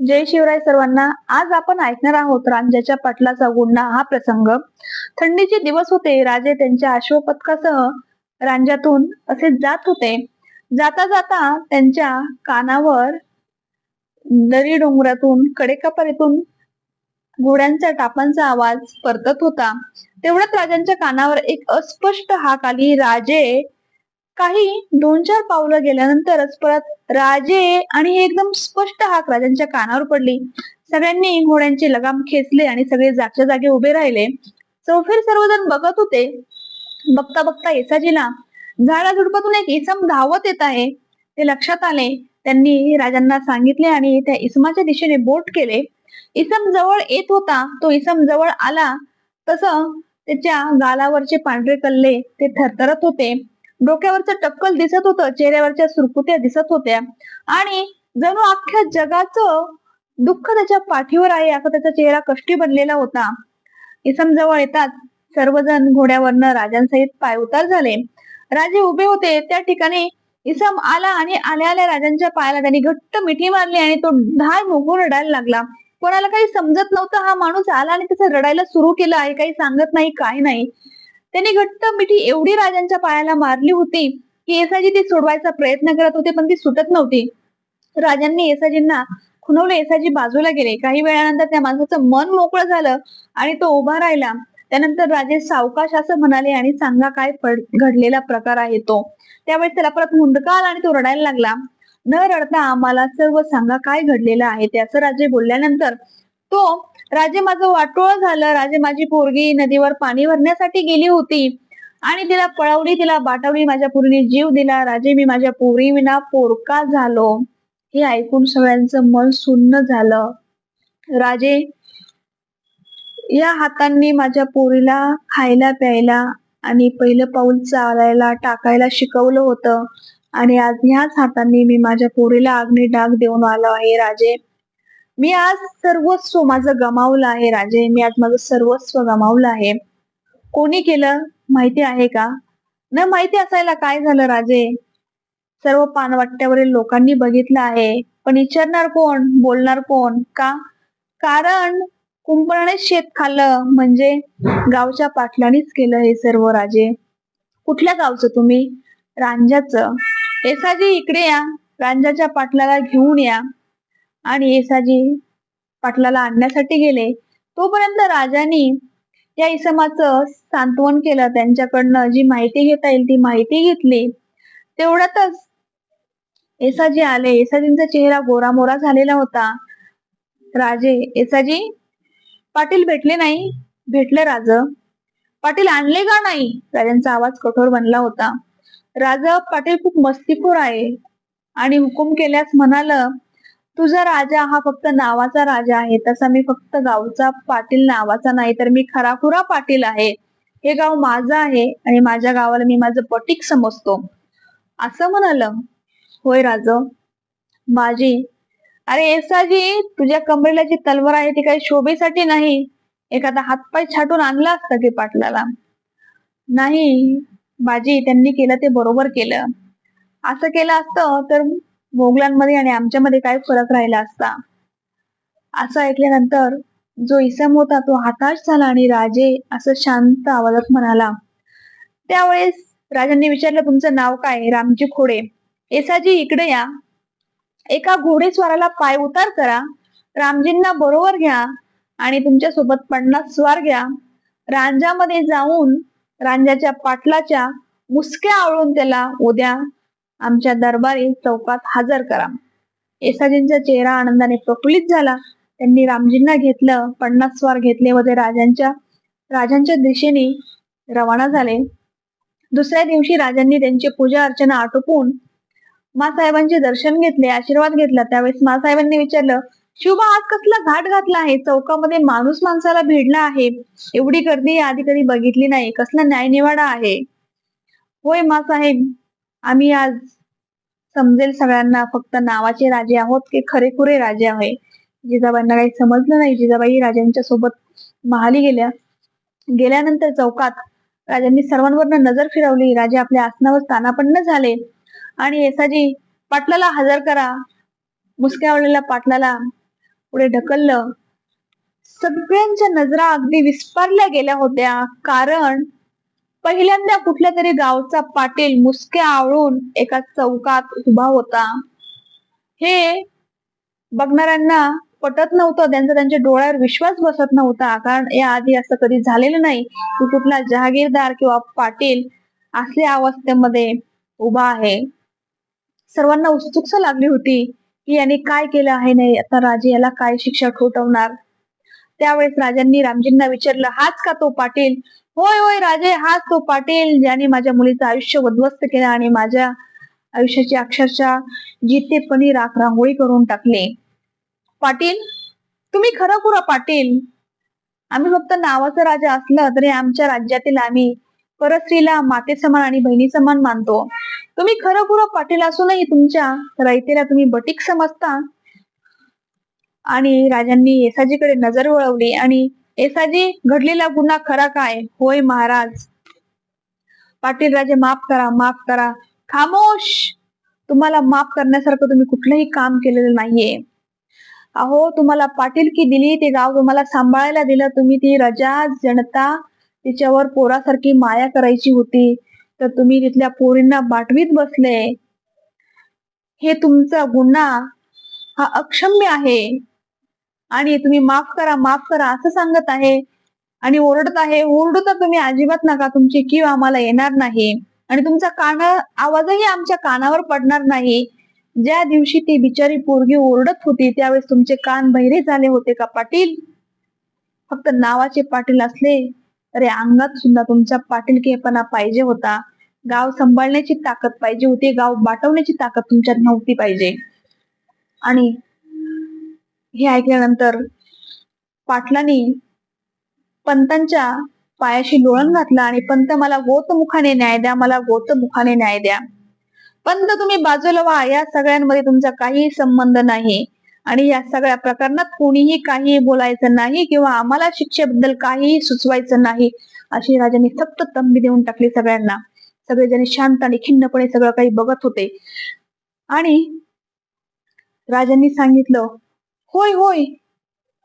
जय शिवराय सर्वांना. आज आपण ऐकणार आहोत रांजाच्या पाटलाचा गुन्हा हा प्रसंग. थंडीचे दिवस होते. राजे त्यांच्या अश्वपथकासह रांजातून असे जात होते. जाता जाता त्यांच्या कानावर दरी डोंगरातून कडेकपारीतून घोड्यांच्या टापांचा आवाज परतत होता. तेवढ्यात राजांच्या कानावर एक अस्पष्ट हाक आली. राजे काही दोन चार पावलं गेल्यानंतरच परत राजे आणि हे एकदम स्पष्ट हाक राजांच्या कानावर पडली. सगळ्यांनी घोड्यांचे लगाम खेचले आणि सगळे जागच्या जागे उभे राहिले. चौफेर सर्वजण बघत होते. बघता बघता येसाजीला झाडा झुडपातून एक इसम धावत येत आहे. ते लक्षात आले. त्यांनी राजांना सांगितले आणि त्या इसमाच्या दिशेने बोट केले. इसम जवळ येत होता. तो इसम जवळ आला. तस त्याच्या गालावरचे पांढरे कल्ले ते थरथरत होते. डोक्यावरचं टक्कल दिसत होतं चेहऱ्यावरच्या सुरकुत्या दिसत होत्या. आणि जणू अख्ख्या जगाचं दुःख त्याच्या पाठीवर आहे असा त्याचा चेहरा कष्टी बनलेला होता. इसम जवळ येतात सर्वजण घोड्यावरनं राजांसहित पाय उतार झाले. राजे उभे होते त्या ठिकाणी इसम आला आणि आल्या आल्या राजांच्या पायाला त्यांनी घट्ट मिठी मारली आणि तो धाय मोकून रडायला लागला. कोणाला काही समजत नव्हतं हा माणूस आला आणि त्याचं रडायला सुरू केलं आहे काही सांगत नाही काही नाही. त्यांनी घट्ट मिठी एवढी राजांच्या पायाला मारली होती की येसाजी ती सोडवायचा प्रयत्न करत होते पण ती सुटत नव्हती. राजांनी येसाजींना खुनवले येसाजी बाजूला गेले. काही वेळानंतर त्या माणसाचं मन मोकळं झालं आणि तो उभा राहिला. त्यानंतर राजे सावकाश असं म्हणाले आणि सांगा काय घडलेला प्रकार आहे तो. त्यावेळेस त्याला परत हुंडका आला आणि तो रडायला लागला. न रडता आम्हाला सर्व सांगा काय घडलेलं आहे त्याचं राजे बोलल्यानंतर तो राजे माझं वाटोळ झालं. राजे माझी पोरगी नदीवर पाणी भरण्यासाठी गेली होती. आणि तिला पळवली तिला बाटवली माझ्या पुरीने जीव दिला. राजे मी माझ्या पोरी विना पोरका झालो. हे ऐकून सगळ्यांचं मन सुन्न झालं. राजे या हातांनी माझ्या पोरीला खायला प्यायला आणि पहिलं पाऊल चालायला टाकायला शिकवलं होतं. आणि आज ह्याच हातांनी मी माझ्या पोरीला अग्नी डाग देऊन आलो आहे. राजे मी आज सर्वस्व माझं गमावलं आहे राजे. मी आज माझं सर्वस्व गमावलं आहे. कोणी केलं? माहिती आहे का? न माहिती असायला काय झालं राजे? सर्व पानवाट्यावरील लोकांनी बघितलं आहे. पण विचारणार कोण? बोलणार कोण? का? कारण कुंपणाने शेत खाल्लं. म्हणजे गावच्या पाटलांनीच केलं हे सर्व राजे. कुठल्या गावचं तुम्ही? रांजाचं एसाजी इकडे या. रांजाच्या पाटलाला घेऊन या. आणि येसाजी पाटलाला आणण्यासाठी गेले. तोपर्यंत राजानी या इसमाचं सांत्वन केलं. त्यांच्याकडनं जी माहिती घेता येईल ती माहिती घेतली. तेवढ्यातच येसाजी आले. येसाजींचा चेहरा गोरा मोरा झालेला होता. राजे येसाजी पाटील भेटले नाही? भेटले राज. पाटील आणले का नाही? राजांचा आवाज कठोर बनला होता. राजा पाटील खूप मस्तीखोर आहे. आणि हुकूम केल्यास म्हणाल तुझा राजा हा फक्त नावाचा राजा आहे तसा मी फक्त गावचा पाटील नावाचा नाही तर मी खराखुरा पाटील आहे. हे गाव माझं आहे आणि माझ्या गावाला मी माझं पटीक समजतो. असं म्हणाल. होय राज. माझी अरे एसाजी तुझ्या कमरेला जी तलवार आहे ती काही शोभेसाठी नाही. एखादा हातपाय छाटून आणला असता की पाटलाला? नाही. बाजी त्यांनी केलं ते बरोबर केलं. असं केलं असतं तर मोगलांमध्ये आणि आमच्यामध्ये काय फरक राहिला असता? असं ऐकल्यानंतर जो इसम होता तो हताश झाला आणि राजे असं शांत आवाजात म्हणाला त्यावेळेस राजांनी विचारलं तुमचं नाव काय रामजी खोडे. एसाजी इकडे या. एका घोडेस्वाराला पाय उतार करा. रामजींना बरोबर घ्या आणि तुमच्यासोबत पन्नास स्वार घ्या. रांजामध्ये जाऊन रांजाच्या पाटलाच्या मुसक्या आवळून त्याला उद्या आमच्या दरबारी चौकात हजर करा. येसाजींचा चेहरा आनंदाने प्रफुल्लित झाला. त्यांनी रामजींना घेतलं पन्नास स्वार घेतले व ते राजांच्या राजांच्या दिशेने रवाना झाले. दुसऱ्या दिवशी राजांनी त्यांची पूजा अर्चना आटोपून मासाहेबांचे दर्शन घेतले आशीर्वाद घेतला. त्यावेळेस मासाहेबांनी विचारलं शिवबा आज कसला घाट घातला आहे? चौकामध्ये माणूस माणसाला भिडला आहे. एवढी गर्दी आधी कधी बघितली नाही. कसला न्यायनिवाडा आहे? होय मासाहेब आम्ही आज समजेल सगळ्यांना फक्त नावाचे राजे आहोत की खरेखुरे राजे आहे. जिजाबाईंना काही समजलं नाही. जिजाबाई राजांच्या सोबत महाली गेल्या. गेल्यानंतर चौकात राजांनी सर्वांवर नजर फिरवली. राजे आपल्या आसनावर स्थानापन्न झाले. आणि येसाजी पाटलाला हजर करा. मुसक्यावलेल्या पाटलाला पुढे ढकललं. सगळ्यांच्या नजरा अगदी विस्पारल्या गेल्या होत्या. कारण पहिल्यांदा कुठल्या तरी गावचा पाटील मुसक्या आवळून एका चौकात उभा होता. हे बघणाऱ्यांना पटत नव्हतं. त्यांचा त्यांच्या डोळ्यावर विश्वास बसत नव्हता. कारण या आधी असं कधी झालेलं नाही की कुठला जहागीरदार किंवा पाटील असल्या अवस्थेमध्ये उभा आहे. सर्वांना उत्सुकता लागली होती की याने काय केलं आहे नाही. आता राजे याला काय शिक्षा ठोठवणार? त्यावेळेस राजांनी रामजींना विचारलं हाच का तो पाटील? होय होय राजे. हाच तो पाटील ज्याने माझ्या मुलीचं आयुष्य उद्ध्वस्त केलं आणि माझ्या आयुष्याची अक्षरशः जितेपणी राख रांगोळी करून टाकले. पाटील तुम्ही खरं खुरा पाटील? आम्ही फक्त नावाचं राजा असलं तरी आमच्या राज्यातील आम्ही परस्त्रीला माते समान आणि बहिणी समान मानतो. तुम्ही खरं खुरं पाटील असूनही तुमच्या रयतेला तुम्ही बटीक समजता. आणि राजांनी येसाजीकडे नजर वळवली आणि एसाजी घडलेला गुन्हा खरा काय? होय महाराज. पाटील राजे माफ करा माफ करा. खामोश! तुम्हाला माफ करण्यासारखं तुम्ही कुठलंही काम केलेलं नाहीये. अहो तुम्हाला पाटील की दिली ते गाव तुम्हाला सांभाळायला दिलं तुम्ही ती रजा जनता तिच्यावर पोरासारखी माया करायची होती. तर तुम्ही तिथल्या पोरींना बाटवीत बसले. हे तुमचा गुन्हा हा अक्षम्य आहे. आणि तुम्ही माफ करा माफ करा असं सांगत आहे. आणि ओरडत आहे ओरडू तर तुम्ही अजिबात नका तुमची कीव आम्हाला येणार नाही. आणि तुमचा काना आवाजही आमच्या कानावर पडणार नाही. ज्या दिवशी ती बिचारी पोरगी ओरडत होती त्यावेळेस तुमचे कान बहिरे झाले होते का पाटील? फक्त नावाचे पाटील असले तरी अंगात सुद्धा तुमचा पाटीलकेपणा पाहिजे होता. गाव सांभाळण्याची ताकद पाहिजे होती गाव बाटवण्याची ताकद तुमच्यात नव्हती पाहिजे. आणि हे ऐकल्यानंतर पाटलांनी पंतांच्या पायाशी लोळण घातला आणि पंत मला गोतमुखाने न्याय द्या मला गोतमुखाने न्याय द्या. पंत तुम्ही बाजूला व्हा या सगळ्यांमध्ये तुमचा काही संबंध नाही. आणि या सगळ्या प्रकरणात कोणीही काही बोलायचं नाही किंवा आम्हाला शिक्षेबद्दल काहीही सुचवायचं नाही अशी राजांनी सक्त तंबी देऊन टाकली सगळ्यांना. सगळेजण शांत आणि खिन्नपणे सगळं काही बघत होते. आणि राजांनी सांगितलं होय होय.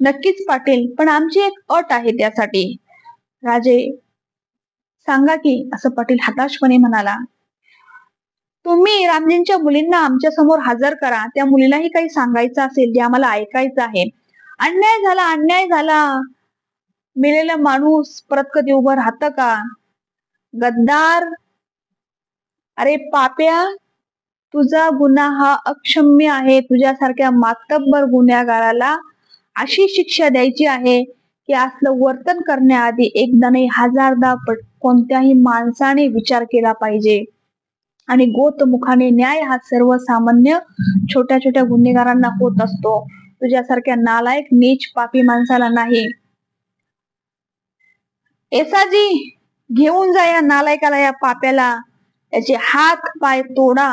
नक्कीच पाटील पण आमची एक अट आहे त्यासाठी. राजे सांगा की असं पाटील हताशपणे म्हणाला. तुम्ही रामजींच्या मुलींना आमच्यासमोर हजर करा. त्या मुलीलाही काही सांगायचं असेल जे आम्हाला ऐकायचं आहे. अन्याय झाला अन्याय झाला. मेलेला माणूस परत कधी उभं राहतं का? गद्दार अरे पाप्या तुझा गुन्हा हा अक्षम्य आहे. तुझ्यासारख्या मातब्बर गुन्हेगाराला अशी शिक्षा द्यायची आहे की असलं वर्तन करण्याआधी एकदा नाही हजारदा पट कोणत्याही माणसाने विचार केला पाहिजे. आणि गोतमुखाने न्याय हा सर्वसामान्य छोट्या छोट्या गुन्हेगारांना होत असतो. तुझ्यासारख्या नालायक नीच पापी माणसाला नाही. एसाजी घेऊन जा या नालायकाला या पाप्याला. त्याचे हात पाय तोडा.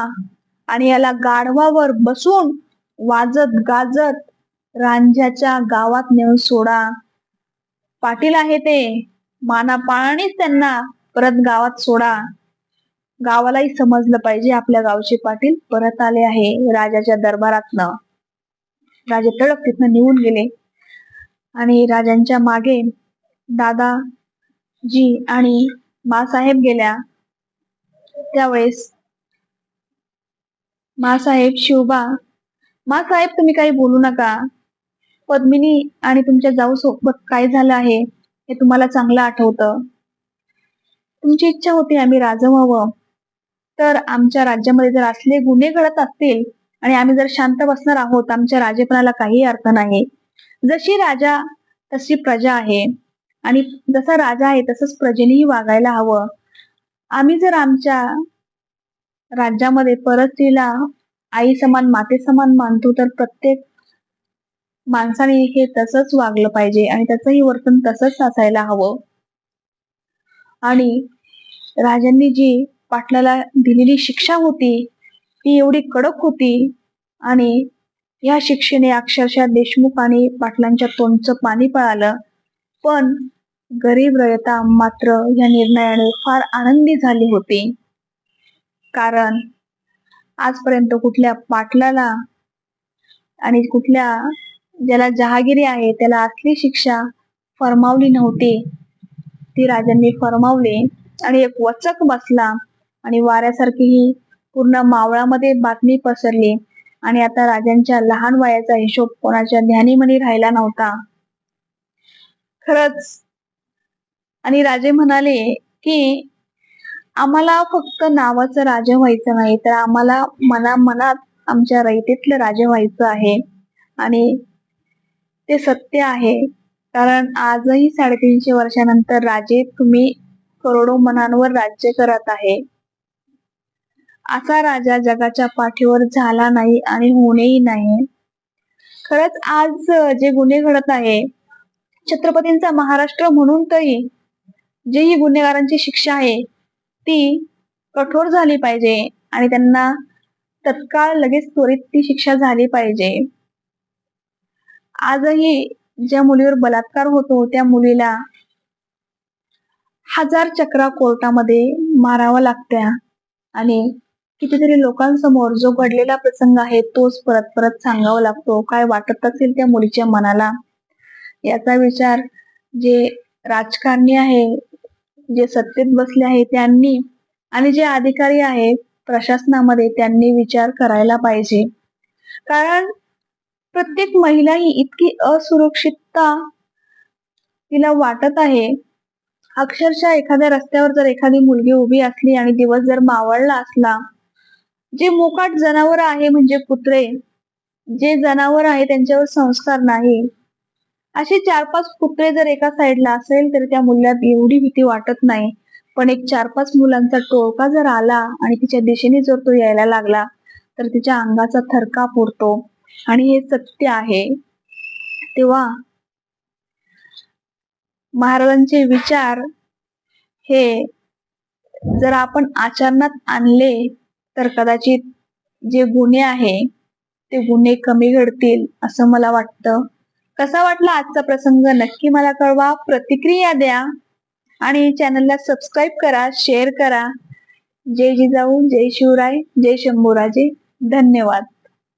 आणि याला गाढवावर बसून वाजत गाजत रांझ्याच्या गावात नेऊन सोडा. पाटील आहे ते. मानापाळानेच त्यांना परत गावात सोडा. गावालाही समजलं पाहिजे आपल्या गावचे पाटील परत आले आहे राजाच्या दरबारातनं. राजे तडक तिथनं निघून गेले. आणि राजांच्या मागे दादाजी आणि मासाहेब गेल्या. त्यावेळेस मासाहेब शिवबा. मासाहेब तुम्ही काही बोलू नका. पद्मिनी आणि तुमच्या जाऊ सोबत काय झालं आहे हे तुम्हाला चांगलं आठवतं. तुमची इच्छा होती आम्ही राजा व्हावं. तर आमच्या राज्यामध्ये जर असले गुन्हे घडत असतील आणि आम्ही जर शांत बसणार आहोत आमच्या राजेपणाला काही अर्थ नाही. जशी राजा तशी प्रजा आहे. आणि जसा राजा आहे तसंच प्रजेनेही वागायला हवं. आम्ही जर आमच्या राज्यामध्ये परस्त्रीला आई समान माते समान मानतो तर प्रत्येक माणसाने हे तसंच वागलं पाहिजे आणि त्याचंही वर्तन तसंच असायला हवं. आणि राजांनी जी पाटलाला दिलेली शिक्षा होती ती एवढी कडक होती आणि या शिक्षेने अक्षरशः देशमुख आणि पाटलांच्या तोंडचं पाणी पळालं. पण गरीब रयता मात्र या निर्णयाने फार आनंदी झाली होती. कारण आजपर्यंत कुठल्या पाटलाला आणि कुठल्या ज्याला जहागिरी आहे त्याला असली शिक्षा फरमावली नव्हती. ती राजांनी फरमावली आणि एक वचक बसला आणि वाऱ्यासारखी ही पूर्ण मावळामध्ये बातमी पसरली. आणि आता राजांच्या लहान वयाचा हिशोब कोणाच्या ध्यानीमनी राहिला नव्हता. खरच आणि राजे म्हणाले की आम्हाला फक्त नावाचं राजा व्हायचं नाही तर आम्हाला मना मनात आमच्या रयतेतलं राजे व्हायचं आहे. आणि ते सत्य आहे. कारण आजही साडेतीनशे वर्षानंतर राजे तुम्ही करोडो मनांवर राज्य करत आहे. असा राजा जगाच्या पाठीवर झाला नाही आणि होणेही नाही. खरंच आज जे गुन्हे घडत आहे छत्रपतींचा महाराष्ट्र म्हणून तरी जे ही गुन्हेगारांची शिक्षा आहे ती कठोर झाली पाहिजे आणि त्यांना तत्काळ लगेच त्वरित ती शिक्षा झाली पाहिजे. आजही ज्या मुलीवर बलात्कार होतो त्या मुलीला हजार चक्रा कोर्टामध्ये मारावा लागत्या आणि कितीतरी लोकांसमोर जो घडलेला प्रसंग आहे तोच परत परत सांगावा लागतो. काय वाटत असेल त्या मुलीच्या मनाला? याचा विचार जे राजकारणी आहे जे सत्तेत बसले आहे त्यांनी आणि जे अधिकारी आहेत प्रशासनामध्ये त्यांनी विचार करायला पाहिजे. कारण प्रत्येक महिला ही इतकी असुरक्षितता तिला वाटत आहे. अक्षरशः एखाद्या रस्त्यावर जर एखादी मुलगी उभी असली आणि दिवस जर मावळला असला जे मोकाट जनावर आहे म्हणजे कुत्रे जे जनावर आहे त्यांच्यावर संस्कार नाही. असे चार पाच कुत्रे जर एका साईडला असेल तर त्या मुलात एवढी भीती वाटत नाही. पण एक चार पाच मुलांचा टोळका जर आला आणि तिच्या दिशेने जर तो यायला लागला तर तिच्या अंगाचा थरका पुरतो. आणि हे सत्य आहे. तेव्हा महाराजांचे विचार हे जर आपण आचरणात आणले तर कदाचित जे गुन्हे आहे ते गुन्हे कमी घडतील असं मला वाटतं. कसा वाटला आजचा प्रसंग? नक्की मला कळवा. प्रतिक्रिया द्या आणि चॅनलला सबस्क्राईब करा शेअर करा. जय जिजाऊ जय शिवराय जय शंभूराजे. धन्यवाद.